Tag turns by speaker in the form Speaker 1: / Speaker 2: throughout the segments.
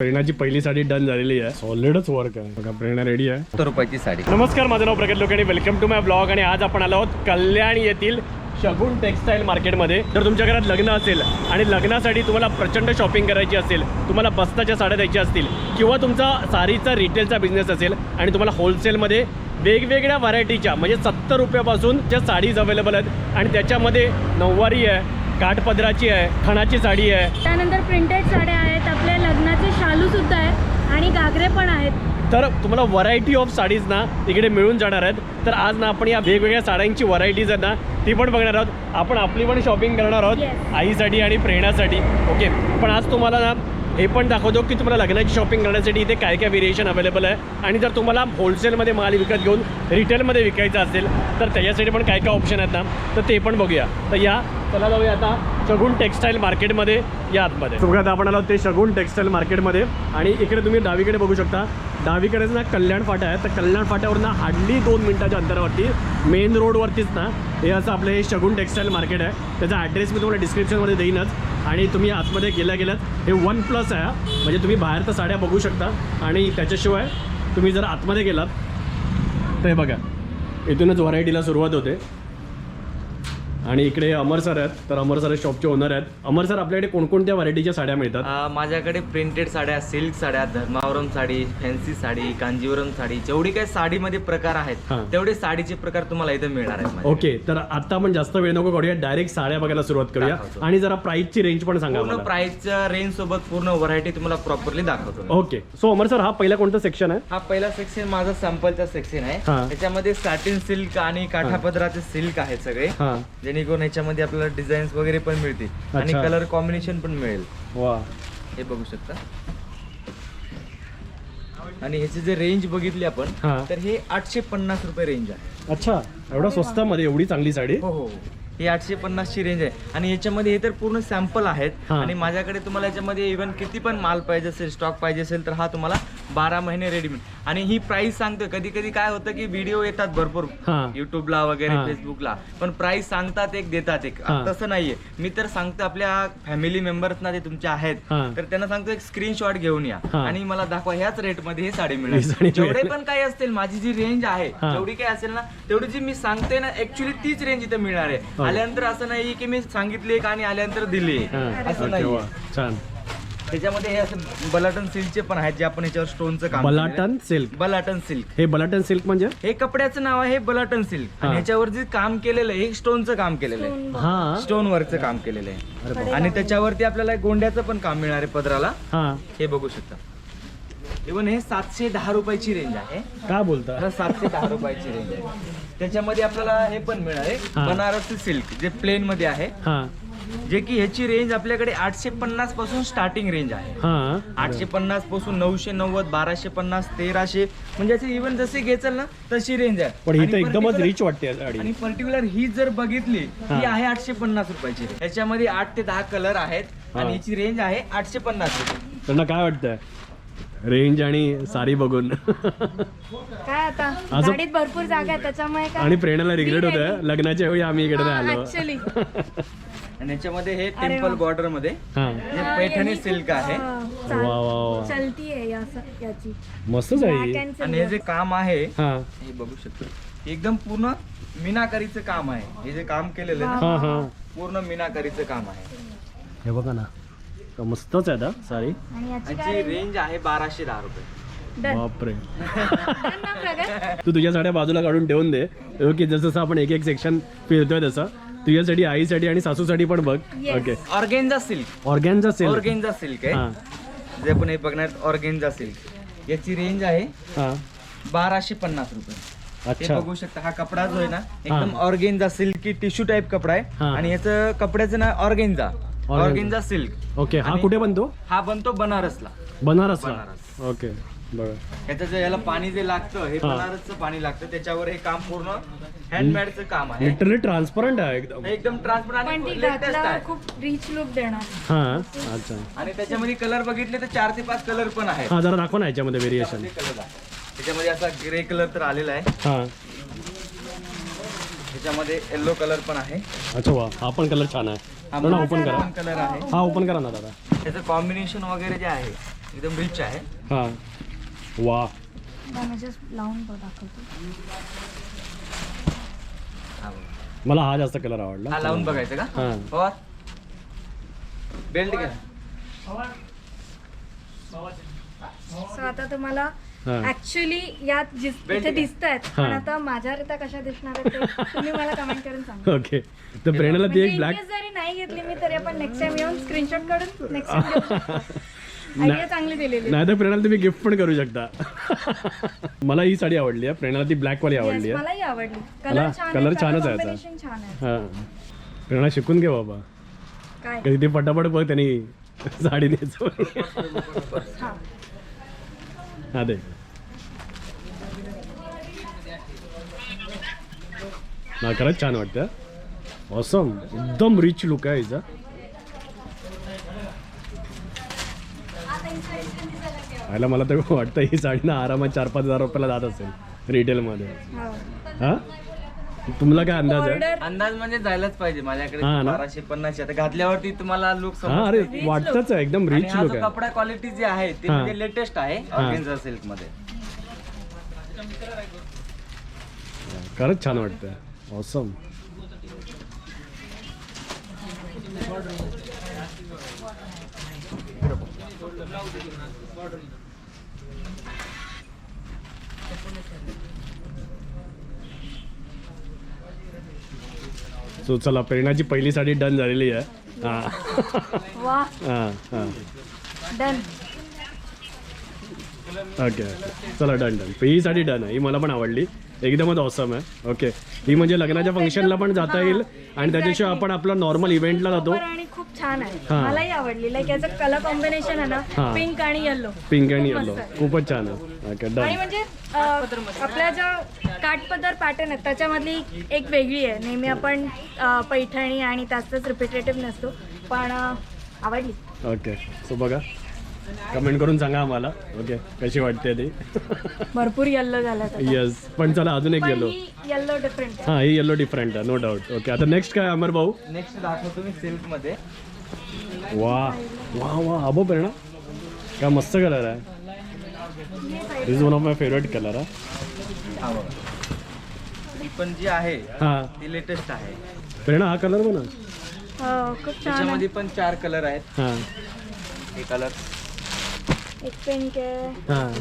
Speaker 1: प्रेरणाची पहिली साडी डन झालेली आहे. सॉलिडच वर्क आहे. बघा प्रेरणा रेडी आहे.
Speaker 2: सत्तर रुपयाची साडी.
Speaker 1: नमस्कार माझं नाव प्रगत लोक आणि वेलकम टू माय ब्लॉग आणि आज आपण आलो आहोत कल्याण येथील शगुन टेक्सटाईल मार्केटमध्ये जर तुमच्या घरात लग्न असेल आणि लग्नासाठी तुम्हाला प्रचंड शॉपिंग करायची असेल तुम्हाला बस्ताच्या साड्या द्यायच्या असतील किंवा तुमचा साडीचा रिटेलचा बिझनेस असेल आणि तुम्हाला होलसेलमध्ये वेगवेगळ्या व्हरायटीच्या म्हणजे सत्तर रुपयापासून ज्या साडीज अवेलेबल आहेत आणि त्याच्यामध्ये नऊवारी आहे काठपदराची आहे खणाची साडी आहे.
Speaker 3: त्यानंतर प्रिंटेड साड्या आहेत आपल्या लग्नाचे शालू सुद्धा आहेत आणि घागरे पण आहेत.
Speaker 1: तर तुम्हाला व्हरायटी ऑफ साडीज ना इकडे मिळून जाणार आहेत. तर आज ना आपण या वेगवेगळ्या साड्यांची व्हरायटीज आहेत ना ती पण बघणार आहोत. आपण आपली पण शॉपिंग करणार आहोत
Speaker 3: Yes.
Speaker 1: आईसाठी आणि प्रेरणासाठी. ओके पण आज तुम्हाला ना हे पण दाखवतो की तुम्हाला लग्नाची शॉपिंग करण्यासाठी इथे काय काय व्हेरिएशन अवेलेबल आहे. आणि जर तुम्हाला होलसेलमध्ये माल विकत घेऊन रिटेलमध्ये विकायचा असेल तर त्याच्यासाठी पण काय काय ऑप्शन आहेत ना तर ते पण बघूया. तर या चला जाऊया आता शगुन टेक्स्टाईल मार्केटमध्ये या आतमध्ये. बघा आपण आलो ते शगुन टेक्स्टाईल मार्केटमध्ये आणि इकडे तुम्ही डावीकडे बघू शकता. डावीकडेच ना कल्याण फाटा आहे. तर कल्याण फाट्यावर ना हार्डली दोन मिनिटाच्या अंतरावरती मेन रोडवरतीच ना हे असं आपलं हे शगुन टेक्स्टाईल मार्केट आहे. त्याचा ॲड्रेस मी तुम्हाला डिस्क्रिप्शनमध्ये देईनच. आणि तुम्ही आतमध्ये गेल्या गेल्यात. हे वन प्लस आहे म्हणजे तुम्ही बाहेर तर साड्या बघू शकता. आणि त्याच्याशिवाय तुम्ही जर आतमध्ये गेलात तर हे बघा. इथूनच व्हरायटीला सुरुवात होते. आणि इकडे अमर सर आहेत तर अमर सर शॉपचे ओनर आहेत अमर सर आपल्याकडे कोणकोणत्या व्हरायटीच्या साड्या मिळतात
Speaker 2: अं, माझ्याकडे प्रिंटेड साड्या सिल्क साड्या धर्मावरम साडी फॅन्सी साडी कांजीवरम साडी जेवढी काही साडीमध्ये प्रकार आहेत
Speaker 1: हा.
Speaker 2: तेवढे साडीचे प्रकार तुम्हाला इथे मिळणार आहेत माझ्याकडे.
Speaker 1: ओके तर आता आपण जास्त वेळ नको करूया डायरेक्ट साड्या बघायला सुरुवात करूया
Speaker 2: दाखवतो.
Speaker 1: आणि जरा प्राइसची रेंज पण सांगा
Speaker 2: पूर्ण
Speaker 1: मला
Speaker 2: प्राइसच्या रेंज सोबत पूर्ण व्हरायटी तुम्हाला प्रॉपरली दाखवतो मी.
Speaker 1: ओके सो अमर सर हा पहिला कोणता सेक्शन आहे
Speaker 2: हा पहिला सेक्शन माझा सॅम्पलचा सेक्शन आहे
Speaker 1: हा.
Speaker 2: त्याच्यामध्ये साटिन सिल्क आणि काठापदराचे सिल्क आहेत सगळे
Speaker 1: हां
Speaker 2: जेणेकरून ह्याच्यामध्ये आपल्याला डिझाईन्स वगैरे पण मिळतील. आणि
Speaker 1: अच्छा.
Speaker 2: कलर कॉम्बिनेशन पण मिळेल.
Speaker 1: वा.
Speaker 2: हे बघू शकता. आणि ह्याची जे रेंज बघितली आपण
Speaker 1: हा.
Speaker 2: तर हे आठशे पन्नास रुपये रेंज आहे.
Speaker 1: अच्छा. एवढा स्वस्तामध्ये एवढी चांगली साडी?
Speaker 2: हो हो. ही आठशे पन्नास ची रेंज आहे आणि याच्यामध्ये हे तर पूर्ण सॅम्पल आहेत. आणि माझ्याकडे तुम्हाला याच्यामध्ये इव्हन किती पण माल पाहिजे असेल स्टॉक पाहिजे असेल तर हा तुम्हाला बारा महिने रेडीमेड आणि ही प्राइस सांगतोय कधी कधी काय होतं की व्हिडिओ येतात भरपूर युट्यूबला वगैरे. फेसबुकला पण प्राइस सांगतात एक देतात एक. तसं नाहीये मी तर सांगतो आपल्या फॅमिली मेंबर्स ना ते तुमचे आहेत. तर त्यांना सांगतो एक स्क्रीनशॉट घेऊन या. आणि मला दाखवा ह्याच रेटमध्ये ही साडी मिळेल जेवढे. पण काही असतील माझी जी रेंज आहे. जेवढी काही असेल ना तेवढी जी मी सांगते ना ऍक्च्युली तीच रेंज इथे मिळणार आहे. आल्यानंतर असं नाही की मी सांगितले एक आणि आल्यानंतर दिले
Speaker 1: हां.
Speaker 2: असं
Speaker 1: ओके
Speaker 2: नाही.
Speaker 1: वा छान.
Speaker 2: त्याच्यामध्ये हे असं बलाटन सिल्कचे पण आहेत जे आपण याच्यावर स्टोनचं काम केलेलं आहे.
Speaker 1: बलाटन सिल्क.
Speaker 2: बलाटन सिल्क.
Speaker 1: हे बलाटन सिल्क म्हणजे?
Speaker 2: हे कपड्याचं नाव आहे बलाटन सिल्क.
Speaker 1: हा.
Speaker 2: आणि ह्याच्यावर जे काम केलेलं आहे हे स्टोनचं काम केलेलं आहे.
Speaker 1: हा.
Speaker 2: स्टोन वर्कचं काम केलेलं आहे. आणि त्याच्यावरती आपल्याला गोंड्याचं पण काम मिळणार आहे पदराला.
Speaker 1: हा.
Speaker 2: हे बघू शकता. इव्हन हे सातशे दहा रुपयाची रेंज आहे.
Speaker 1: काय बोलता?
Speaker 2: सातशे दहा रुपयाची रेंज आहे. त्याच्यामध्ये आपल्याला हे पण
Speaker 1: हा.
Speaker 2: बनारसी सिल्क जे प्लेन मध्ये आहे.
Speaker 1: हा.
Speaker 2: जे की ह्याची रेंज आपल्याकडे आठशे पन्नासपासून स्टार्टिंग रेंज आहे.
Speaker 1: हा.
Speaker 2: आठशे पन्नासपासून नऊशे नव्वद बाराशे पन्नास तेराशे म्हणजे असे इव्हन जसे घेचाल ना तशी रेंज आहे.
Speaker 1: पण ही तर
Speaker 2: आणि
Speaker 1: एकदमच
Speaker 2: particular-
Speaker 1: रिच वाटते साडी
Speaker 2: आणि पर्टिक्युलर ही जर बघितली
Speaker 1: हा.
Speaker 2: ही आहे आठशे पन्नास रुपयाची याच्यामध्ये आठ ते दहा कलर आहेत
Speaker 1: हा.
Speaker 2: आणि याची रेंज आहे आठशे पन्नास रुपये.
Speaker 1: त्यांना काय वाटतंय? रेंज आणि साडी बघून.
Speaker 3: काय आता?
Speaker 1: असं-
Speaker 3: गाडीत भरपूर जागा आहे त्याच्यामुळे काय?
Speaker 1: आणि प्रेरणाला रिग्रेट होतं. लग्नाच्या वेळी आम्ही इकडे नाही आलो
Speaker 3: ऍक्च्युली
Speaker 2: आणि याच्यामध्ये हे
Speaker 3: अरे
Speaker 2: टेम्पल
Speaker 3: वा.
Speaker 2: बॉर्डरमध्ये
Speaker 1: हा
Speaker 2: पैठणी सिल्क आहे.
Speaker 1: वा वा वा.
Speaker 3: चलती आहे याचं- याची.
Speaker 1: मस्तच आहे ही.
Speaker 2: आणि हे. जे काम आहे
Speaker 1: हा.
Speaker 2: हे बघू शकतो. एकदम पूर्ण मीनाकारीचं काम आहे. हे जे काम केलेलं आहे ना
Speaker 1: हा हा.
Speaker 2: पूर्ण मीनाकारीचं काम आहे.
Speaker 1: हे बघा ना. तर मस्तच आहे आता साडी?
Speaker 3: आणि याची
Speaker 2: याची
Speaker 3: काय
Speaker 2: रेंज आहे बाराशे दहा रुपये.
Speaker 3: Done.
Speaker 1: बापरे.
Speaker 3: Done ना प्रगत?
Speaker 1: तू तुझ्या साड्या बाजूला काढून ठेवून दे. ओके जसं जसं आपण एक एक सेक्शन फिरतोय तसं. तुझ्यासाठी आईसाठी आणि सासूसाठी पण बघ.
Speaker 3: Yes.
Speaker 1: ओके
Speaker 2: ऑर्गेन्झा सिल्क
Speaker 1: ऑर्गॅनचा सेल
Speaker 2: ऑर्गेन्झा सिल्क
Speaker 1: हा.
Speaker 2: आहे जे आपण हे बघणार ऑर्गेन्झा सिल्क याची रेंज आहे
Speaker 1: हा.
Speaker 2: बाराशे पन्नास रुपये. हे
Speaker 1: अच्छा.
Speaker 2: बघू शकता हा कपडा जो आहे ना. एकदम ऑर्गेन्झा सिल्की टिश्यू टाईप कपडा आहे.
Speaker 1: हा.
Speaker 2: आणि याचं कपड्याचं नाव ऑर्गेन्झा ऑर्गेन्झा सिल्क
Speaker 1: ओके हा कुठे बनतो?
Speaker 2: हा बनतो बनारसला.
Speaker 1: बनारसला?
Speaker 2: बनारस.
Speaker 1: ओके बघा
Speaker 2: याचं जे याला पाणी जे लागतं हे. बनारसचं पाणी लागतं. त्याच्यावर हे काम पूर्ण हँडमेडचं काम आहे.
Speaker 1: लिटरली ट्रान्सपरंट आहे एकदम.
Speaker 2: हे एकदम ट्रान्सपरंट
Speaker 3: पण ती
Speaker 2: आणि लेटेस्ट
Speaker 3: घातला
Speaker 2: आहे.
Speaker 3: खूप रिच लुक देणार.
Speaker 1: हा अच्छा.
Speaker 2: आणि त्याच्यामध्ये कलर बघितले तर चार ते पाच कलर पण आहेत.
Speaker 1: हा जरा दाखव ना याच्यामध्ये व्हेरिएशन
Speaker 2: कलर आहे त्याच्यामध्ये असा ग्रे कलर तर आलेला आहे.
Speaker 1: हा.
Speaker 2: त्याच्यामध्ये येल्लो कलर पण आहे.
Speaker 1: अच्छा वा हा पण कलर छान आहे.
Speaker 2: हा
Speaker 1: ना ओपन करा.
Speaker 2: कलर आहे.
Speaker 1: हा ओपन करा ना दादा.
Speaker 2: त्याचं कॉम्बिनेशन वगैरे जे आहे एकदम रिच आहे.
Speaker 1: हां. वा.
Speaker 3: जस्ट लावून बघ दाखवतो.
Speaker 2: हा. बघा.
Speaker 1: मला हा जास्त कलर आवडला.
Speaker 2: हा लावून बघायचं का?
Speaker 1: हां.
Speaker 2: पवार बेल्ट घ्या.
Speaker 3: सो आता तुम्हाला
Speaker 1: हां
Speaker 3: ऍक्च्युली यात जिस- इथे. दिसत आहेत पण
Speaker 1: हा.
Speaker 3: आता माझ्या रित्या कशा दिसणार आहेत ते तुम्ही मला कमेंट करून सांगा.
Speaker 1: ओके तर प्रेरणाला ती
Speaker 3: म्हणजे
Speaker 1: एक
Speaker 3: in
Speaker 1: ब्लॅक
Speaker 3: case जरी नाही घेतली मी तरी आपण नेक्स्ट टाइम येऊन स्क्रीनशॉट काढून नेक्स्ट टाइम आयडिया चांगली दिलेली.
Speaker 1: नाही तर प्रेरणाला तुम्ही गिफ्ट पण करू शकता. मला ही साडी आवडली आहे. प्रेरणाला ती ब्लॅक वाली आवडली आहे.
Speaker 3: मलाही आवडली.
Speaker 1: मला
Speaker 3: कलर छान
Speaker 1: छानच आहे याचा.
Speaker 3: कॉम्बिनेशन छान आहे.
Speaker 1: हां. प्रेरणा शिकून घे बाबा.
Speaker 3: काय?
Speaker 1: कधी ते पटापट बघ त्यांनी साडी द्यायचो
Speaker 3: हा.
Speaker 1: हा दे. ना खरंच छान वाटतं ऑसम एकदम रिच लुक आहे हिचा. आयला मला तर वाटतं ही साडी ना आरामात चार पाच हजार रुपयाला जात असेल रिटेलमध्ये
Speaker 3: हा.
Speaker 1: हा? तुम्हाला काय अंदाज आहे?
Speaker 2: अंदाज म्हणजे जायलाच पाहिजे. माझ्याकडे
Speaker 1: हा ना.
Speaker 2: बाराशे पन्नास आता घातल्यावरती तुम्हाला लुक
Speaker 1: हा अरे वाटतच आहे. एकदम रिच लुक आहे.
Speaker 2: कपडा क्वालिटी जी आहे ती
Speaker 1: हा.
Speaker 2: म्हणजे लेटेस्ट आहे ऑर्गेन्झा सिल्कमध्ये
Speaker 1: खरंच छान वाटतं ऑसम सो चला प्रेरणाची पहिली साडी डन झालेली आहे. हां. हां हां.
Speaker 3: डन
Speaker 1: ओके ओके चला डन डन ही साडी डन आहे. ही मला पण आवडली. एकदमच ऑसम आहे. ओके ही म्हणजे लग्नाच्या फंक्शनला पण जाता येईल आणि त्याच्याशिवाय आपण आपला नॉर्मल इव्हेंटला जातो.
Speaker 3: आणि खूप छान आहे.
Speaker 1: हा.
Speaker 3: मलाही आवडली. लाईक याचं कलर कॉम्बिनेशन आहे
Speaker 1: हा.
Speaker 3: ना पिंक आणि येल्लो
Speaker 1: पिंक आणि येलो. खूपच छान आहे. ओके
Speaker 3: आणि
Speaker 1: डन
Speaker 3: म्हणजे अं, आपल्या ज्या काठपदर पॅटर्न आहेत त्याच्यामधली एक वेगळी आहे. नेहमी आपण अं, पैठणी आणि त्याच रिपिटेटिव्ह नसतो पण अं, आवडली.
Speaker 1: ओके सो बघा. कमेंट करून सांगा आम्हाला. ओके कशी वाटते ती?
Speaker 3: भरपूर येल्लो झाला त्याचा.
Speaker 1: येस पण चला अजून एक
Speaker 3: पण
Speaker 1: येलो
Speaker 3: ही येल्लो डिफरंट
Speaker 1: हां ही येलो डिफरंट आहे नो डाऊट ओके आता नेक्स्ट काय अमर भाऊ?
Speaker 2: नेक्स्ट दाखवतो मी सिल्कमध्ये.
Speaker 1: वा वा वा अबो प्रेरणा काय मस्त कलर आहे. This one of my favourite colour आहे
Speaker 2: हा. बघा. ही पण जी आहे
Speaker 1: हां.
Speaker 2: ती लेटेस्ट आहे.
Speaker 1: प्रेरणा हा कलर बघ ना
Speaker 3: हो, खूप छान आहे.
Speaker 2: त्याच्यामध्ये पण चार कलर आहेत.
Speaker 1: हां.
Speaker 2: हे कलर
Speaker 3: एक पिंक आहे
Speaker 1: हां.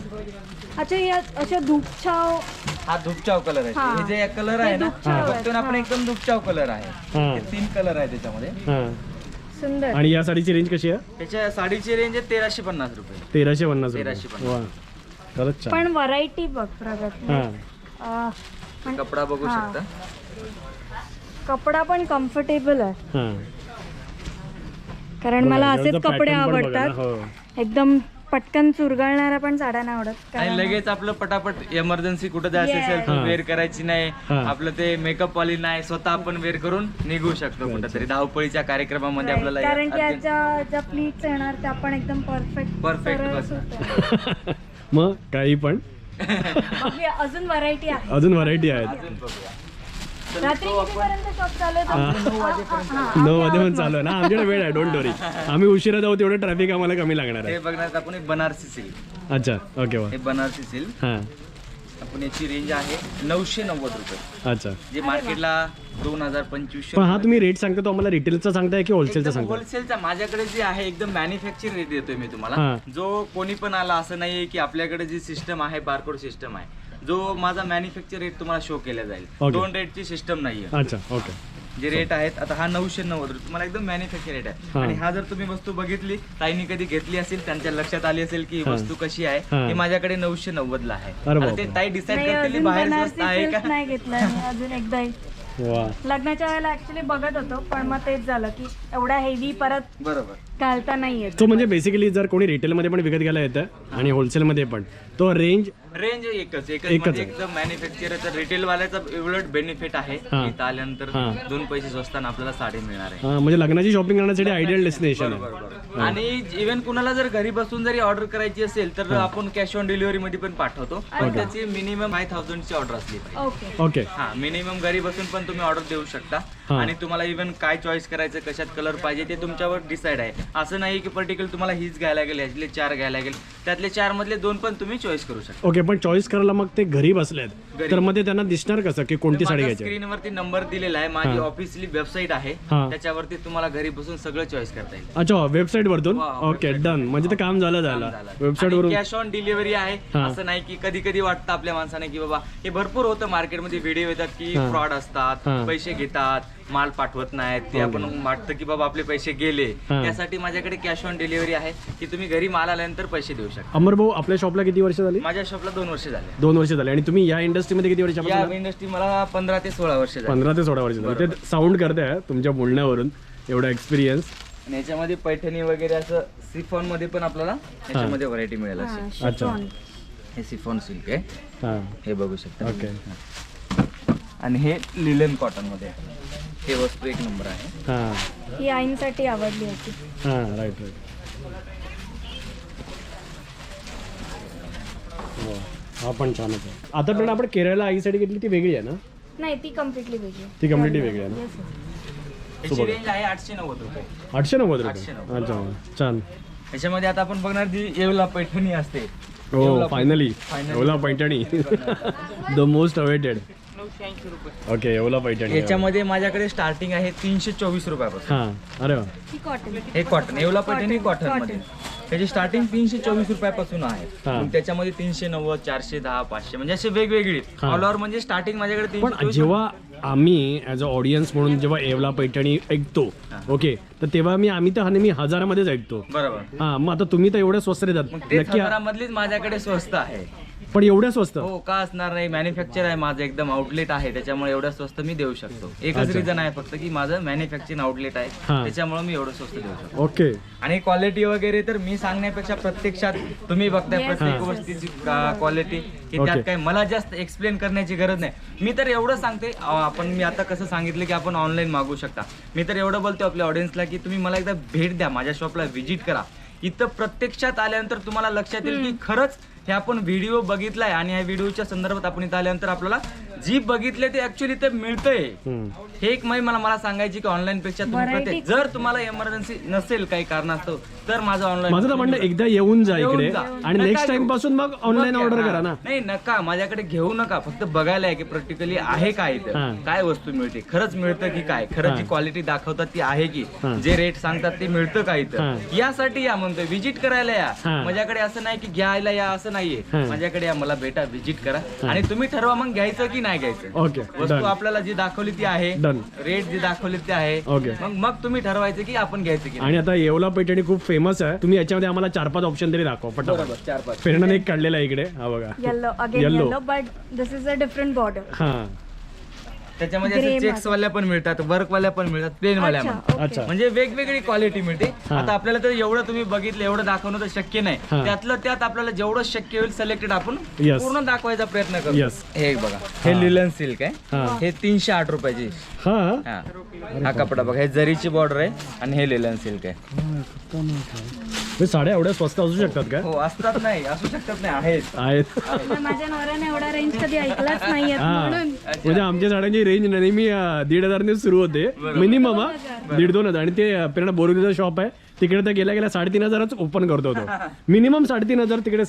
Speaker 3: अच्छा या अशा धूपछाव.
Speaker 2: हा धुपचाव कलर आहे.
Speaker 3: हा.
Speaker 2: हे जे कलर आहे
Speaker 3: हे
Speaker 2: ना
Speaker 3: धुपचाव
Speaker 2: हा,
Speaker 3: आहेत,
Speaker 2: बघतो ना आपण
Speaker 3: हा.
Speaker 2: एकदम धुपचाव कलर आहे.
Speaker 1: हां.
Speaker 2: हे तीन कलर आहे त्याच्यामध्ये.
Speaker 1: हां.
Speaker 3: सुंदर.
Speaker 1: आणि या साडीची रेंज कशी आहे?
Speaker 2: त्याच्या साडीची रेंज आहे तेराशे पन्नास रुपये.
Speaker 1: तेराशे पन्नास
Speaker 2: तेराशे
Speaker 1: रुपये वा. खरंच छान.
Speaker 3: पण व्हरायटी बघ प्रगत.
Speaker 1: हां.
Speaker 3: अं, पण
Speaker 2: कपडा बघू
Speaker 3: हा.
Speaker 2: शकता.
Speaker 3: कपडा पण कम्फर्टेबल आहे.
Speaker 1: हां.
Speaker 3: कारण
Speaker 1: बघा,
Speaker 3: मला
Speaker 1: याचा
Speaker 3: असेच कपडे
Speaker 1: pattern पण बघा ना,
Speaker 3: आवडतात.
Speaker 1: हो.
Speaker 3: एकदम पटकन चुरगळणाऱ्या पण साड्या नाही आवडत
Speaker 2: आणि
Speaker 3: कारण
Speaker 2: लगेच आपलं पटापट इमर्जन्सी कुठं जायचं
Speaker 3: Yes.
Speaker 2: असेल तर. वेअर करायची नाही
Speaker 1: हा.
Speaker 2: आपलं ते मेकअप वाली नाही स्वतः आपण वेअर करून निघू शकतो कुठंतरी धावपळीच्या कार्यक्रमामध्ये
Speaker 3: Right.
Speaker 2: आपल्याला
Speaker 3: कारण की
Speaker 2: urgent-
Speaker 3: ज्या ज्या प्लीट्स येणार त्या पण एकदम परफेक्ट
Speaker 2: Perfect बसणार.
Speaker 1: मग काही पण
Speaker 3: अजून व्हरायटी आहे
Speaker 1: अजून व्हरायटी आहेत
Speaker 2: अजून बघूया
Speaker 3: रात्री कितीपर्यंत शॉप चालू आहे? तुमचं?
Speaker 1: नऊ वाजे पण चालू आहे ना? आमच्याकडे वेळ आहे डोंट वरी आम्ही उशिरा जाऊ तेवढं ट्रॅफिक आम्हाला कमी लागणार
Speaker 2: हे
Speaker 1: आहे
Speaker 2: बघण्यात आपण एक बनारसी सिल्क
Speaker 1: अच्छा ओके वा.
Speaker 2: हे बनारसी सिल्क
Speaker 1: हां.
Speaker 2: आपण याची रेंज आहे नऊशे नव्वद रुपये.
Speaker 1: अच्छा.
Speaker 2: जे मार्केटला दोन हजार पंचवीसशे
Speaker 1: पण हा तुम्ही रेट सांगता तो आम्हाला रिटेलचा सांगताय की होलसेलचा सांगताय?
Speaker 2: होलसेलचा माझ्याकडे जे आहे एकदम मॅन्युफॅक्चर रेट देतोय मी तुम्हाला.
Speaker 1: हा.
Speaker 2: जो कोणी पण आला असं नाहीये की आपल्याकडे जी सिस्टम आहे बारकोड सिस्टम आहे. जो माझा मॅन्युफॅक्चर रेट तुम्हाला शो केला जाईल.
Speaker 1: Okay.
Speaker 2: दोन रेटची सिस्टम नाहीये.
Speaker 1: अच्छा ओके
Speaker 2: जे रेट आहेत आता हा नऊशे नव्वद रुपये तुम्हाला एकदम मॅन्युफॅक्चर रेट आहे.
Speaker 1: हा.
Speaker 2: आणि हा जर तुम्ही वस्तू बघितली ताईने कधी घेतली असेल त्यांच्या लक्षात आली असेल की ही
Speaker 1: हा.
Speaker 2: वस्तू कशी आहे
Speaker 1: हा.
Speaker 2: माझ्याकडे नऊशे नव्वद ला आहे.
Speaker 1: अरे
Speaker 2: आता
Speaker 1: बापरे.
Speaker 2: ते ताई डिसाईड
Speaker 3: नाही
Speaker 2: करतील
Speaker 3: अजून
Speaker 2: बाहेर
Speaker 3: बनारसी
Speaker 2: आहे का?
Speaker 3: नाही घेतलं. मी अजून एकदाही
Speaker 1: वा.
Speaker 3: लग्नाच्या वेळेला ऍक्च्युली बघत होतो पण मग तेच झालं की एवढा हेवी परत
Speaker 2: बरोबर.
Speaker 3: घालता नाही येत.
Speaker 1: तो म्हणजे बेसिकली जर कोणी रिटेलमध्ये पण विकत घ्यायला येतं आणि होलसेलमध्ये पण तो रेंज
Speaker 2: रेंज एकच. एकच म्हणजे
Speaker 1: आहे.
Speaker 2: एकदम मॅन्युफॅक्चरचा रिटेल वाल्याचा उलट बेनिफिट आहे
Speaker 1: हा.
Speaker 2: इथं आल्यानंतर. दोन पैसे स्वस्ताना आपल्याला साडी मिळणार आहे.
Speaker 1: म्हणजे लग्नाची शॉपिंग करण्यासाठी आयडियल डेस्टिनेशन
Speaker 2: आणि इव्हन कुणाला जर घरी बसून जरी ऑर्डर करायची असेल तर आपण कॅश ऑन डिलिव्हरी मध्ये पण पाठवतो. पण त्याची मिनिमम फाय थाउजंडची ऑर्डर असली पाहिजे.
Speaker 3: ओके.
Speaker 1: ओके.
Speaker 2: हा मिनिमम घरी बसून पण तुम्ही ऑर्डर देऊ शकता. आणि तुम्हाला इव्हन काय चॉईस करायचं कशात कलर पाहिजे ते तुमच्यावर डिसाईड आहे. असं नाही की पर्टिक्युलर तुम्हाला हीच घ्यायला लागेल ह्यातले चार घ्यायला लागेल. त्यातले चार मधले दोन पण तुम्ही चॉईस करू शकता.
Speaker 1: ओके पण चॉईस करायला मग ते घरी बसलेत. तर मग ते त्यांना दिसणार कसं की कोणती साडी घ्यायची?
Speaker 2: स्क्रीनवरती नंबर दिलेला आहे. माझी. ऑफिसली वेबसाईट आहे.
Speaker 1: हा.
Speaker 2: त्याच्यावरती तुम्हाला घरी बसून सगळं चॉईस करता येईल.
Speaker 1: अच्छा वेबसाईट वरतून?
Speaker 2: वा,
Speaker 1: ओके डन म्हणजे ते काम झालं झालं. वेबसाईट वरून?
Speaker 2: कॅश ऑन डिलिव्हरी आहे.
Speaker 1: हा.
Speaker 2: असं नाही की कधी कधी वाटतं आपल्या माणसाने की बाबा हे भरपूर होतं मार्केटमध्ये व्हिडिओ येतात की. फ्रॉड असतात
Speaker 1: हा.
Speaker 2: पैसे घेतात माल पाठवत नाहीत. ते आपण वाटतं की बाबा आपले पैसे गेले.
Speaker 1: हा.
Speaker 2: त्यासाठी माझ्याकडे कॅश ऑन डिलिव्हरी आहे की तुम्ही घरी माल आल्यानंतर पैसे देऊ शकता.
Speaker 1: अमर भाऊ आपल्या शॉपला किती वर्ष झाली?
Speaker 2: माझ्या शॉपला दोन वर्ष झाले.
Speaker 1: दोन वर्ष झाले. आणि तुम्ही या इंडस्ट्रीमध्ये किती
Speaker 2: या
Speaker 1: वर्षापासून
Speaker 2: इंडस्ट्री मला पंधरा ते सोळा वर्ष झाली.
Speaker 1: पंधरा ते सोळा वर्ष झाले. ते साऊंड करते आहे तुमच्या बोलण्यावरून. एवढा एक्सपिरियन्स
Speaker 2: आणि याच्यामध्ये पैठणी वगैरे असं सिफॉनमध्ये पण आपल्याला याच्यामध्ये व्हरायटी मिळेल अशी.
Speaker 3: हा,
Speaker 1: अच्छा.
Speaker 2: हे सिफॉन सिल्क आहे.
Speaker 1: हां.
Speaker 2: हे बघू शकता
Speaker 1: ओके.
Speaker 2: आणि हे लिलन कॉटनमध्ये. हे वस्तू एक नंबर आहे.
Speaker 1: हां.
Speaker 3: ही आईंसाठी आवडली होती.
Speaker 1: हां राईट राईट हो, हा पण छानच आहे आता पण आपण केरळला आईसाठी घेतली ती वेगळी आहे ना?
Speaker 3: नाही ती कम्प्लिटली वेगळी.
Speaker 1: ती completely वेगळी आहे ना?
Speaker 3: Yes, yes.
Speaker 2: याची रेंज आहे आठशे नव्वद रुपये.
Speaker 1: आठशे नव्वद रुपये. अच्छा छान.
Speaker 2: याच्यामध्ये आता आपण बघणार जी येवला पैठणी असते.
Speaker 1: हो फायनली
Speaker 2: Finally.
Speaker 1: ओला पैठणी. द मोस्ट अवेटेड
Speaker 2: नऊशे ऐंशी रुपये.
Speaker 1: ओके येवला पैठणी
Speaker 2: याच्यामध्ये माझ्याकडे स्टार्टिंग आहे तीनशे चोवीस रुपयापासून.
Speaker 1: हां अरे वा.
Speaker 3: ही कॉटन
Speaker 2: हे कॉटन येवला पैठणी कॉटनमध्ये. त्याची स्टार्टिंग तीनशे चोवीस रुपयापासून आहे.
Speaker 1: हा.
Speaker 2: मग त्याच्यामध्ये तीनशे नव्वद चारशे दहा पाचशे म्हणजे असे वेगवेगळी.
Speaker 1: हा.
Speaker 2: ऑल ओव्हर म्हणजे स्टार्टिंग माझ्याकडे
Speaker 1: पण
Speaker 2: 324
Speaker 1: जेव्हा आम्ही ॲज अ ऑडियन्स म्हणून जेव्हा येवला पैठणी ऐकतो ओके तर तेव्हा मी आम्ही तर नेहमी हजारामध्येच ऐकतो.
Speaker 2: बरोबर.
Speaker 1: हा मग आता तुम्ही तर एवढ्या स्वस्त
Speaker 2: मग
Speaker 1: देतात नक्की
Speaker 2: हजारामधलीच माझ्याकडे स्वस्त आहे.
Speaker 1: पण एवढ्या स्वस्त?
Speaker 2: हो का असणार नाही? मॅन्युफॅक्चर आहे माझं एकदम आउटलेट आहे. त्याच्यामुळे एवढं स्वस्त मी देऊ शकतो. एकच. रिझन आहे फक्त की माझं मॅन्युफॅक्चरिंग आउटलेट आहे.
Speaker 1: हा.
Speaker 2: त्याच्यामुळे मी एवढं स्वस्त देऊ शकतो.
Speaker 1: ओके.
Speaker 2: आणि क्वालिटी वगैरे तर मी सांगण्यापेक्षा प्रत्यक्षात तुम्ही बघताय प्रत्येक गोष्टीची क्वालिटी की त्यात
Speaker 1: Okay.
Speaker 2: काय मला जास्त एक्सप्लेन करण्याची गरज नाही. मी तर एवढं सांगते अं, आपण मी आता कसं सांगितलं की आपण ऑनलाईन मागू शकता. मी तर एवढं बोलतो आपल्या ऑडियन्सला की तुम्ही मला एकदा भेट द्या माझ्या शॉपला व्हिजिट करा. इथं प्रत्यक्षात आल्यानंतर तुम्हाला लक्षात येईल की खरंच हे आपण व्हिडिओ बघितलाय आणि या व्हिडिओच्या संदर्भात आपण इथं आल्यानंतर आपल्याला जी बघितले ते ऍक्च्युली ते मिळतंय. हे एक माहिती मला मला सांगायची की ऑनलाईन पेक्षा तुम्ही प्रत्येक जर तुम्हाला इमर्जन्सी नसेल काही कारणास्तव तर माझं ऑनलाईन
Speaker 1: माझं तर म्हणणं एकदा येऊन जा इकडे
Speaker 2: जा.
Speaker 1: आणि
Speaker 2: नका
Speaker 1: नेक्स्ट टाइम
Speaker 2: घेऊ.
Speaker 1: पासून मग ऑनलाईन
Speaker 2: मग
Speaker 1: ऑर्डर. करा ना
Speaker 2: नाही नका माझ्याकडे घेऊ नका फक्त बघायला आहे की प्रॅक्टिकली आहे काय
Speaker 1: हा.
Speaker 2: इथं काय वस्तू मिळते खरंच मिळतं की काय खरंच जी. क्वालिटी दाखवतात ती आहे की
Speaker 1: हा.
Speaker 2: जे रेट सांगतात ते मिळतं का इथं
Speaker 1: हा.
Speaker 2: यासाठी या म्हणतोय व्हिजिट करायला या. माझ्याकडे असं नाही की घ्यायला या असं नाहीये
Speaker 1: हा.
Speaker 2: माझ्याकडे या मला भेटा व्हिजिट करा. आणि तुम्ही ठरवा मग घ्यायचं की नाही घ्यायचं.
Speaker 1: ओके
Speaker 2: वस्तू
Speaker 1: डन
Speaker 2: आपल्याला जी दाखवली ती आहे
Speaker 1: Done.
Speaker 2: रेट जी दाखवली ती आहे
Speaker 1: Okay.
Speaker 2: मग मग तुम्ही ठरवायचं की आपण घ्यायचं की नाही.
Speaker 1: आणि आता येवला पैठणी खूप फेमस आहे. तुम्ही याच्यामध्ये आम्हाला चार पाच ऑप्शन तरी दाखवा
Speaker 2: बरोबर
Speaker 1: पटापट
Speaker 2: चार पाच.
Speaker 1: फेरणाने एक काढलेला आहे इकडे. हा बघा.
Speaker 3: Yellow again
Speaker 1: Yellow.
Speaker 3: Yellow but this is a different border
Speaker 1: हा.
Speaker 2: त्याच्यामध्ये चेक्स वाल्या पण मिळतात वर्क वाल्या पण मिळतात प्लेन वाल्या पण
Speaker 3: अच्छा
Speaker 1: अच्छा.
Speaker 3: ओके.
Speaker 2: म्हणजे वेगवेगळी क्वालिटी मिळते.
Speaker 1: हा.
Speaker 2: आता आपल्याला तर एवढं तुम्ही बघितलं एवढं दाखवणं तर शक्य नाही.
Speaker 1: हा.
Speaker 2: त्यातलं त्यात आपल्याला जेवढं शक्य होईल सिलेक्टेड आपण
Speaker 1: Yes.
Speaker 2: पूर्ण दाखवायचा प्रयत्न करू.
Speaker 1: Yes.
Speaker 2: हे एक बघा हे लिलन सिल्क आहे.
Speaker 1: हा.
Speaker 2: तीनशे आठ रुपयाची.
Speaker 1: हा.
Speaker 2: हा. हा कपडा बघा हे जरीची बॉर्डर आहे आणि हे लिलन सिल्क आहे.
Speaker 1: हे साड्या एवढ्या स्वस्त असू शकतात का?
Speaker 2: हो असतात नाही असू शकतात नाही आहेत.
Speaker 1: आहेत.
Speaker 3: माझ्या नवऱ्याने एवढा रेंज कधी ऐकलाच नाहीये
Speaker 1: हा.
Speaker 3: म्हणून.
Speaker 1: म्हणजे आमच्या झाडांची रेंज नेहमी अं, दीड हजारने सुरू होते. मिनिमम दीड दोन हजार. आणि ते प्रेरणा बोरगीचं शॉप आहे. तिकडे तर गेल्या गेल्या साडेतीन हजारच ओपन करतो तो. मिनिमम साडेतीन हजार तिकडे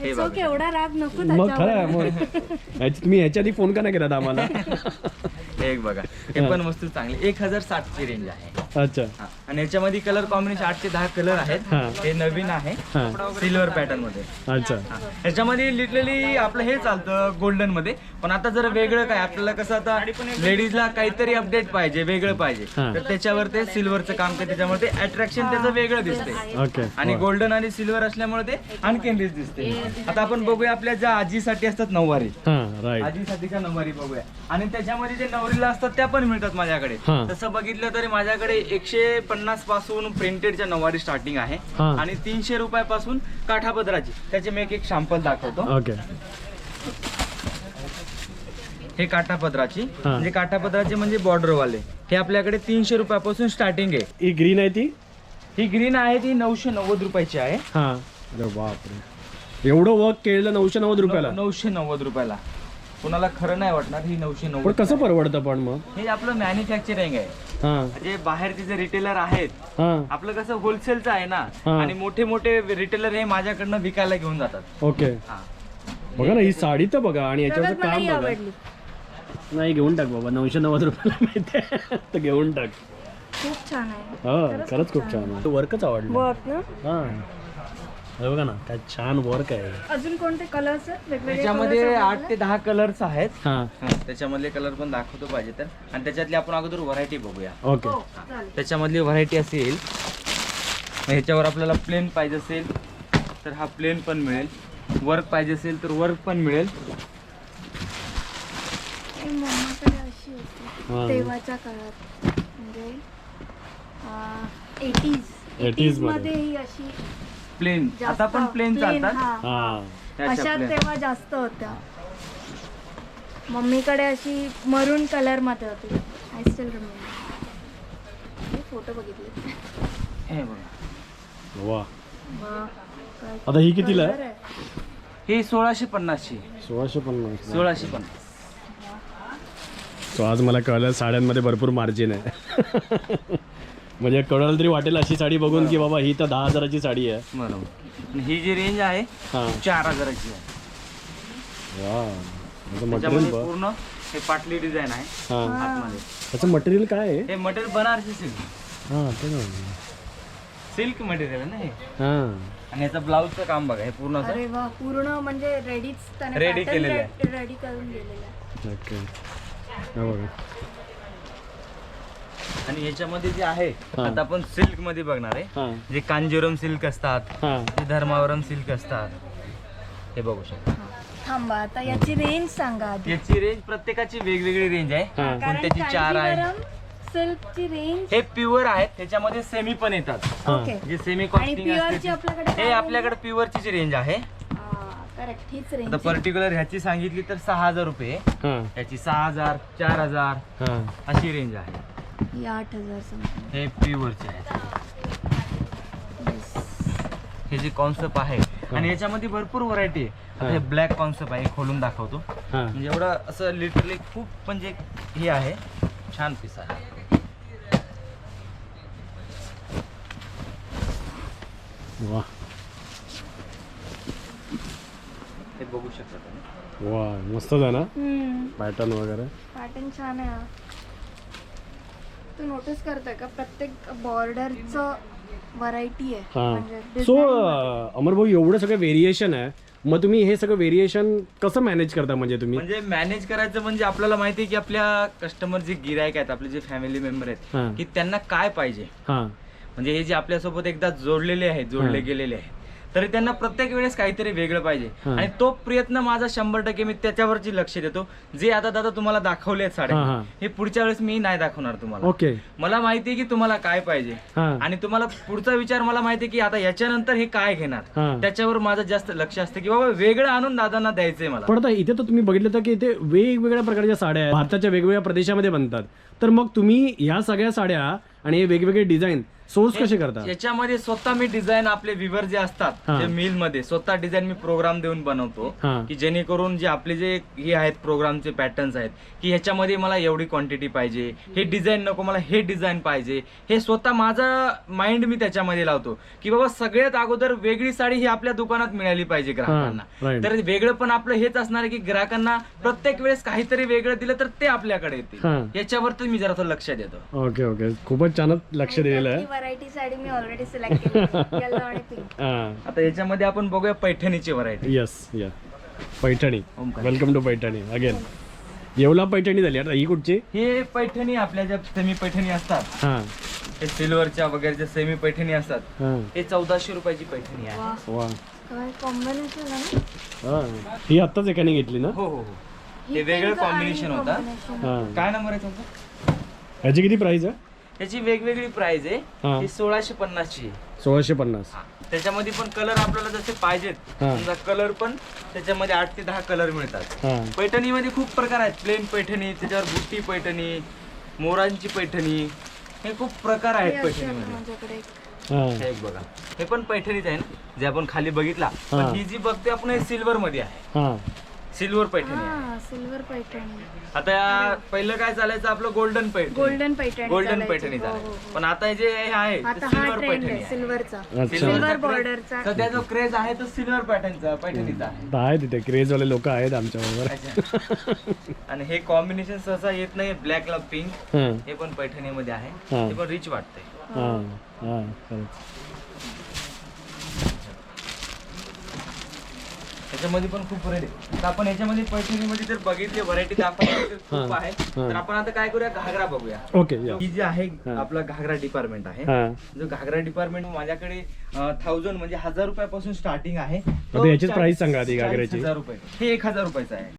Speaker 2: हे
Speaker 3: It's okay, एवढा राग नको
Speaker 1: मग खरं तुम्ही ह्याच्या आधी फोन का नाही केला आम्हाला
Speaker 2: हे एक बघा. हे पण वस्तू चांगली. एक हजार साठची रेंज आहे.
Speaker 1: अच्छा.
Speaker 2: हा. आणि याच्यामध्ये कलर कॉम्बिनेशन आठ ते दहा कलर आहेत.
Speaker 1: हा.
Speaker 2: हे नवीन आहे.
Speaker 1: हा.
Speaker 2: सिल्वर पॅटर्नमध्ये.
Speaker 1: अच्छा.
Speaker 2: हा. याच्यामध्ये लिटरली आपलं हे चालतं गोल्डनमध्ये. पण आता जर वेगळं काय आपल्याला कसं आता लेडीजला काहीतरी अपडेट पाहिजे वेगळं पाहिजे.
Speaker 1: हा.
Speaker 2: तर त्याच्यावर ते सिल्वरचं काम करते. त्याच्यामुळे ते अट्रॅक्शन त्याचं वेगळं दिसते
Speaker 1: ओके.
Speaker 2: आणि गोल्डन आणि सिल्वर असल्यामुळे ते आणखीन रिच दिसते आता आपण बघूया आपल्या ज्या आजीसाठी असतात नऊवारी.
Speaker 1: हा राईट
Speaker 2: आजीसाठीच्या नऊवारी बघूया. आणि त्याच्यामध्ये जे नवरीला असतात त्या पण मिळतात माझ्याकडे.
Speaker 1: हा.
Speaker 2: तसं बघितलं तरी माझ्याकडे एकशे पन्नासपासून प्रिंटेडच्या नऊवारी स्टार्टिंग आहे.
Speaker 1: हा.
Speaker 2: आणि तीनशे रुपयापासून काठापदराची. त्याचे मी एक एक सॅम्पल दाखवतो.
Speaker 1: ओके.
Speaker 2: हे काठापदराची.
Speaker 1: हा.
Speaker 2: म्हणजे काठापदराचे म्हणजे border वाले हे आपल्याकडे तीनशे रुपयापासून स्टार्टिंग आहे.
Speaker 1: ही ग्रीन आहे ती?
Speaker 2: ही ग्रीन आहे ती नऊशे नव्वद रुपयाची आहे.
Speaker 1: हा. अरे बापरे. एवढं वर्क केलेलं नऊशे नव्वद रुपयाला?
Speaker 2: नऊशे नव्वद रुपयाला. कोणाला खरं नाही वाटणार ही नऊशे
Speaker 1: पण
Speaker 2: नव्वद
Speaker 1: कसं परवडतं पण मग?
Speaker 2: हे आपलं मॅन्युफॅक्चरिंग आहे.
Speaker 1: हां.
Speaker 2: जे बाहेरचे जे रिटेलर आहेत
Speaker 1: हां.
Speaker 2: आपलं कसं होलसेलचं आहे ना
Speaker 1: हा.
Speaker 2: आणि मोठे मोठे रिटेलर हे माझ्याकडनं विकायला घेऊन जातात.
Speaker 1: ओके.
Speaker 2: हा.
Speaker 1: बघा ना ही साडी तर बघा आणि याच्यावरचं
Speaker 3: मला
Speaker 1: काम
Speaker 3: ही
Speaker 1: बघा.
Speaker 3: आवडली.
Speaker 1: नाही घेऊन टाक बाबा नऊशे नव्वद रुपयाला मिळते तर घेऊन टाक.
Speaker 3: खूप छान आहे.
Speaker 1: हा खरंच खूप छान आहे. वर्कच आवडलं.
Speaker 3: वर्क ना?
Speaker 1: हा. हे बघा ना काय छान वर्क आहे.
Speaker 3: अजून कोणते कलर्स
Speaker 2: त्याच्यामध्ये आठ ते दहा कलर्स आहेत.
Speaker 1: हा.
Speaker 2: हा, त्याच्यामधले कलर पण दाखवतो पाहिजे तर. आणि त्याच्यातली आपण अगोदर व्हरायटी बघूया.
Speaker 1: ओके?
Speaker 3: हो.
Speaker 2: त्याच्यामधली व्हरायटी असेल मग ह्याच्यावर आपल्याला प्लेन पाहिजे असेल तर हा प्लेन पण मिळेल. वर्क पाहिजे असेल तर वर्क पण मिळेल.
Speaker 3: मम्माकडे अशी होती. तेव्हाच्या काळात म्हणजे एटीज
Speaker 1: 80s मध्ये.
Speaker 3: मध्ये ही अशी
Speaker 2: प्लेन.
Speaker 3: जास्त
Speaker 2: आता पण प्लेन
Speaker 3: plain,
Speaker 2: चालतात?
Speaker 3: हा.
Speaker 1: हा.
Speaker 3: अशा
Speaker 2: plain.
Speaker 3: तेव्हा जास्त होत्या. मम्मीकडे अशी मरून कलरमध्ये होती. आय स्टील रिमेंबर फोटो बघितले.
Speaker 2: हे बघा.
Speaker 1: वा. आता ही कितीला आहे?
Speaker 2: ही सोळाशे पन्नासची.
Speaker 1: सोळाशे पन्नास.
Speaker 2: सोळाशे पन्नास.
Speaker 1: सो आज मला कळलं साड्यांमध्ये भरपूर मार्जिन आहे. म्हणजे कळलं तरी वाटेल अशी साडी बघून की बाबा ही तर दहा हजाराची साडी आहे.
Speaker 2: बरोबर. आणि ही जी रेंज आहे
Speaker 1: हा.
Speaker 2: चार हजाराची आहे.
Speaker 1: वा. त्याचं मटेरियल
Speaker 2: त्याच्यामध्ये
Speaker 1: बघ.
Speaker 2: पूर्ण हे पाटली डिझाईन आहे.
Speaker 1: हा.
Speaker 2: आतमध्ये.
Speaker 1: त्याचं मटेरियल काय आहे?
Speaker 2: हे मटेरियल बनारसी सिल्क
Speaker 1: हा ते ना.
Speaker 2: सिल्क मटेरियल आहे ना हे?
Speaker 1: हा.
Speaker 2: आणि याचं ब्लाऊजचं काम बघा हे पूर्ण असं?
Speaker 3: अरे वा पूर्ण म्हणजे रेडीच
Speaker 2: Ready केलेलं आहे.
Speaker 3: रेडी करून गेलेलं आहे.
Speaker 1: ओके हा बघा.
Speaker 2: आणि याच्यामध्ये जे आहे. आता आपण सिल्कमध्ये बघणार आहे. जे कांजीवरम सिल्क असतात
Speaker 1: हा.
Speaker 2: जे धर्मावरम सिल्क असतात हे बघू शकता.
Speaker 3: हा. थांबा आता याची रेंज सांगा
Speaker 2: याची रेंज प्रत्येकाची वेगवेगळी रेंज आहे. कोणत्याची चार आहे?
Speaker 3: सिल्कची रेंज
Speaker 2: हे प्युअर आहेत त्याच्यामध्ये सेमी पण येतात.
Speaker 3: ओके
Speaker 2: जे सेमी
Speaker 3: आणि
Speaker 2: कॉस्टिंग
Speaker 3: प्युअरची
Speaker 2: असते
Speaker 3: आपल्याकडे
Speaker 2: हे आपल्याकडे प्युअरची जी रेंज आहे.
Speaker 3: करेक्ट हीच रेंज
Speaker 2: आता पर्टिक्युलर ह्याची सांगितली तर सहा हजार रुपये ह्याची सहा हजार चार हजार अशी रेंज आहे.
Speaker 3: ही आठ हजार समथिंग
Speaker 2: हे प्युअरचे हे जे कॉन्सेप्ट आहे आणि याच्यामध्ये भरपूर व्हरायटी आहे. आता हे. ब्लॅक कॉन्सेप्ट आहे खोलून दाखवतो.
Speaker 1: हा.
Speaker 2: म्हणजे एवढं असं लिटरली खूप म्हणजे हे आहे. छान पीस आहे.
Speaker 1: वा.
Speaker 2: हे बघू शकता तुम्ही.
Speaker 1: वा मस्तच आहे ना? पॅटर्न वगैरे?
Speaker 3: पॅटर्न छान आहे हा. तू नोटीस करतोय का? प्रत्येक बॉर्डरचं व्हरायटी आहे.
Speaker 1: हा.
Speaker 3: म्हणजे
Speaker 1: सो
Speaker 3: design
Speaker 1: अमर भाऊ एवढं सगळं व्हेरिएशन आहे. मग तुम्ही हे सगळं व्हेरिएशन कसं मॅनेज करता म्हणजे तुम्ही?
Speaker 2: म्हणजे मॅनेज करायचं म्हणजे आपल्याला माहिती आहे की आपल्या कस्टमर जे गिरायक आहेत आपले जे फॅमिली मेंबर आहेत
Speaker 1: हा.
Speaker 2: की त्यांना काय पाहिजे?
Speaker 1: हा.
Speaker 2: म्हणजे हे जे आपल्यासोबत एकदा जोडलेले आहेत जोडले
Speaker 1: हा.
Speaker 2: गेलेले आहेत तरी त्यांना प्रत्येक वेळेस काहीतरी वेगळं पाहिजे. आणि तो प्रयत्न माझा शंभर टक्के मी त्याच्यावरची लक्ष देतो. जे आता दादा तुम्हाला दाखवले
Speaker 1: हा,
Speaker 2: साड्या
Speaker 1: हा.
Speaker 2: पुढच्या वेळेस मी नाही दाखवणार तुम्हाला.
Speaker 1: ओके.
Speaker 2: मला माहिती आहे की तुम्हाला काय पाहिजे. आणि तुम्हाला पुढचा विचार मला माहिती आहे की आता याच्यानंतर हे काय घेणार. त्याच्यावर माझं जास्त लक्ष असतं की बाबा वेगळं आणून दादांना द्यायचंय मला.
Speaker 1: पण इथे तर तुम्ही बघितलं तर की इथे वेगवेगळ्या प्रकारच्या साड्या आहेत. भारताच्या वेगवेगळ्या प्रदेशामध्ये बनतात. तर मग तुम्ही ह्या सगळ्या साड्या आणि हे वेगवेगळे डिझाईन सोर्स कसे करता
Speaker 2: याच्यामध्ये स्वतः मी डिझाईन आपले विवर जे असतात
Speaker 1: हा.
Speaker 2: मिलमध्ये स्वतः डिझाईन मी प्रोग्राम देऊन बनवतो
Speaker 1: हा.
Speaker 2: की जेणेकरून जे आपले जे हे आहेत प्रोग्रामचे पॅटर्न्स आहेत की ह्याच्यामध्ये मला एवढी क्वांटिटी पाहिजे हे डिझाईन नको मला हे डिझाईन पाहिजे हे स्वतः माझा माइंड मी त्याच्यामध्ये लावतो की बाबा सगळ्यात अगोदर वेगळी साडी ही आपल्या दुकानात मिळाली पाहिजे ग्राहकांना.
Speaker 1: right.
Speaker 2: तर वेगळं पण आपलं हेच असणार आहे की ग्राहकांना प्रत्येक वेळेस काहीतरी वेगळं दिलं तर ते आपल्याकडे येतील
Speaker 1: हा.
Speaker 2: याच्यावर मी जरा थोडं लक्ष देतो.
Speaker 1: Okay okay. खूपच छानच लक्ष दिलेलं आहे.
Speaker 3: व्हरायटी साडी मी ऑलरेडी सिलेक्ट केली येलो आणि पिंक
Speaker 1: हा.
Speaker 2: आता याच्यामध्ये आपण बघूया पैठणीची व्हरायटी
Speaker 1: यस या Paithani.
Speaker 2: Omkar.
Speaker 1: Welcome to Paithani again Yeola Paithani झाली आता ही कुठची?
Speaker 2: हे पैठणी आपल्या ज्या सेमी पैठणी असतात.
Speaker 1: हा.
Speaker 2: हे सिल्वरच्या वगैरे ज्या सेमी पैठणी असतात
Speaker 1: हा.
Speaker 2: हे चौदाशे रुपयाची पैठणी आहे.
Speaker 3: वा
Speaker 1: वा.
Speaker 3: काय कॉम्बिनेशन आहे ना?
Speaker 1: हा. ही आत्ताच एकाने घेतली ना?
Speaker 2: हो हो हो.
Speaker 3: ही
Speaker 2: ते वेगळं
Speaker 3: pink आणि
Speaker 2: कॉम्बिनेशन होता.
Speaker 3: combination.
Speaker 1: हा.
Speaker 2: काय नंबर आहे तुमचा?
Speaker 1: ह्याची किती प्राइस आहे?
Speaker 2: त्याची वेगवेगळी प्राइस आहे.
Speaker 1: हा.
Speaker 2: ही सोळाशे पन्नासची आहे.
Speaker 1: सोळाशे पन्नास.
Speaker 2: त्याच्यामध्ये पण कलर आपल्याला जसे पाहिजेत
Speaker 1: हा.
Speaker 2: समजा कलर पण त्याच्यामध्ये आठ ते दहा कलर मिळतात.
Speaker 1: हा.
Speaker 2: पैठणीमध्ये खूप प्रकार आहेत. प्लेन पैठणी त्याच्यावर बुट्टी पैठणी मोरांची पैठणी हे खूप प्रकार
Speaker 3: हे
Speaker 2: आहेत पैठणीमध्ये.
Speaker 3: माझ्याकडे एक.
Speaker 1: हा.
Speaker 2: हे एक बघा. हे पण पैठणीच आहे ना जे आपण खाली बघितला.
Speaker 1: हा.
Speaker 2: पण ही जी बघते आपण हे सिल्वर मध्ये आहे.
Speaker 1: हा.
Speaker 2: सिल्वर पैठणी.
Speaker 3: हा सिल्वर पैठणी.
Speaker 2: आता या पहिलं काय चालायचं? आपलं golden Paithani.
Speaker 3: Golden Paithani
Speaker 2: golden
Speaker 3: चालायची.
Speaker 2: पैठणी
Speaker 3: हो, हो, हो.
Speaker 2: पण आता जे हे आहे
Speaker 3: आता हा
Speaker 2: सिल्वर
Speaker 3: ट्रेंड
Speaker 2: पैठणी
Speaker 3: आहे
Speaker 2: आहे.
Speaker 3: सिल्वरचा
Speaker 1: अच्छा.
Speaker 3: Silver borderचा.
Speaker 2: सध्या जो क्रेज आहे तो सिल्वर पॅटर्नचा पैठणीचा आहे.
Speaker 1: आहे तिथे. क्रेजवाले लोक आहेत आमच्याबरोबर.
Speaker 2: अच्छा. आणि हे कॉम्बिनेशन सहसा येत नाही ब्लॅकला पिंक
Speaker 1: हां
Speaker 2: हे पण पैठणीमध्ये आहे.
Speaker 1: हा.
Speaker 2: ते पण रिच वाटते
Speaker 1: हां हां खरंच.
Speaker 2: त्याच्यामध्ये पण खूप व्हरायटी तर आपण याच्यामध्ये पैठणीमध्ये जर बघितली व्हरायटी दाखवली तर खूप. आहे. तर आपण आता काय करूया? घागरा बघूया.
Speaker 1: ओके
Speaker 2: ही जी आहे. आपला घागरा डिपार्टमेंट आहे. जो घागरा डिपार्टमेंट माझ्याकडे थाउजंड म्हणजे हजार रुपयापासून स्टार्टिंग आहे. तो
Speaker 1: price सांगा घागऱ्याची.
Speaker 2: हजार रुपये. हे एक हजार रुपयाचं आहे.